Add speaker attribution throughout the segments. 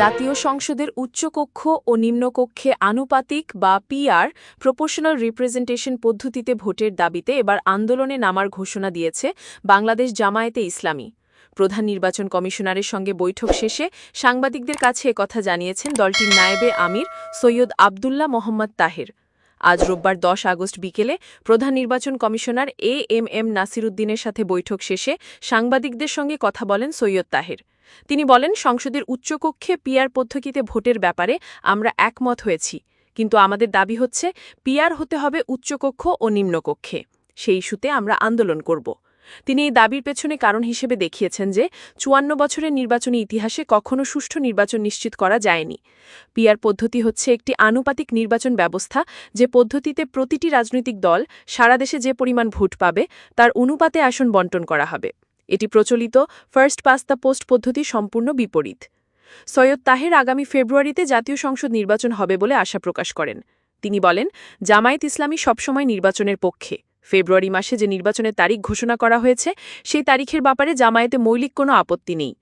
Speaker 1: জাতীয় সংসদের উচ্চকক্ষ ও নিম্নকক্ষে আনুপাতিক বা পিআর প্রপোর্শনাল রিপ্রেজেন্টেশন পদ্ধতিতে ভোটের দাবিতে এবার আন্দোলনে নামার ঘোষণা দিয়েছে বাংলাদেশ জামায়াতে ইসলামী। প্রধান নির্বাচন কমিশনারের সঙ্গে বৈঠক শেষে সাংবাদিকদের কাছে একথা জানিয়েছেন দলটির নায়েবে আমির সৈয়দ আবদুল্লাহ মোহাম্মদ তাহের। আজ রোববার দশ আগস্ট বিকেলে প্রধান নির্বাচন কমিশনার এ এম এম নাসিরুদ্দিনের সাথে বৈঠক শেষে সাংবাদিকদের সঙ্গে কথা বলেন সৈয়দ তাহের। তিনি বলেন, সংসদের উচ্চকক্ষে পিয়ার পদ্ধতিতে ভোটের ব্যাপারে আমরা একমত হয়েছি, কিন্তু আমাদের দাবি হচ্ছে পিআর হতে হবে উচ্চকক্ষ ও নিম্নকক্ষে। সেই ইস্যুতে আমরা আন্দোলন করব। তিনি এই দাবির পেছনে কারণ হিসেবে দেখিয়েছেন যে চুয়ান্ন বছরের নির্বাচনী ইতিহাসে কখনো সুষ্ঠু নির্বাচন নিশ্চিত করা যায়নি। পিয়ার পদ্ধতি হচ্ছে একটি আনুপাতিক নির্বাচন ব্যবস্থা যে পদ্ধতিতে প্রতিটি রাজনৈতিক দল সারা দেশে যে পরিমাণ ভোট পাবে, তার অনুপাতে আসন বন্টন করা হবে। এটি প্রচলিত ফার্স্ট পাস দ্য পোস্ট পদ্ধতি সম্পূর্ণ বিপরীত। সৈয়দ তাহের আগামী ফেব্রুয়ারিতে জাতীয় সংসদ নির্বাচন হবে বলে আশা প্রকাশ করেন। তিনি বলেন, জামায়াত ইসলামী সবসময় নির্বাচনের পক্ষে। ফেব্রুয়ারি মাসে যে নির্বাচনের তারিখ ঘোষণা করা হয়েছে, সেই তারিখের ব্যাপারে জামায়াতে মৌলিক কোনো আপত্তি নেই।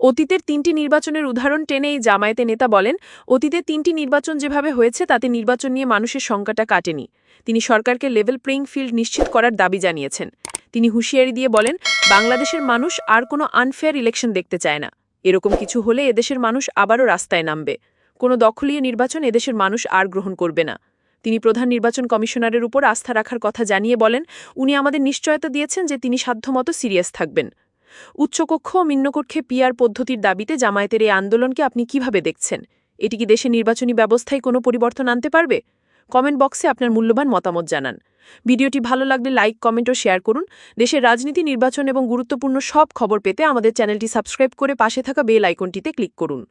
Speaker 1: অতীতের তিনটি নির্বাচনের উদাহরণ টেনে এই জামায়াতে নেতা বলেন, অতীতে তিনটি নির্বাচন যেভাবে হয়েছে, তাতে নির্বাচন নিয়ে মানুষের সংখ্যাটা কাটেনি। তিনি সরকারকে লেভেল প্লেইং ফিল্ড নিশ্চিত করার দাবি জানিয়েছেন। তিনি হুঁশিয়ারি দিয়ে বলেন বাংলাদেশের মানুষ আর কোনো আনফেয়ার ইলেকশন দেখতে চায় না। এরকম কিছু হলে এদেশের মানুষ আবারও রাস্তায় নামবে। কোনো দখলীয় নির্বাচন এদেশের মানুষ আর গ্রহণ করবে না। তিনি প্রধান নির্বাচন কমিশনারের উপর আস্থা রাখার কথা জানিয়ে বলেন, উনি আমাদের নিশ্চয়তা দিয়েছেন যে তিনি সাধ্যমতো সিরিয়াস থাকবেন। উচ্চকক্ষ ও নিম্নকক্ষে পিআর পদ্ধতির দাবিতে জামায়াতের এই আন্দোলনকে আপনি কীভাবে দেখছেন? এটি কি দেশের নির্বাচনী ব্যবস্থায় কোনো পরিবর্তন আনতে পারবে? কমেন্ট বক্সে আপনার মূল্যবান মতামত জানান। ভিডিওটি ভালো লাগলে লাইক, কমেন্ট ও শেয়ার করুন। দেশের রাজনীতি, নির্বাচন এবং গুরুত্বপূর্ণ সব খবর পেতে আমাদের চ্যানেলটি সাবস্ক্রাইব করে পাশে থাকা বেল আইকনটিতে ক্লিক করুন।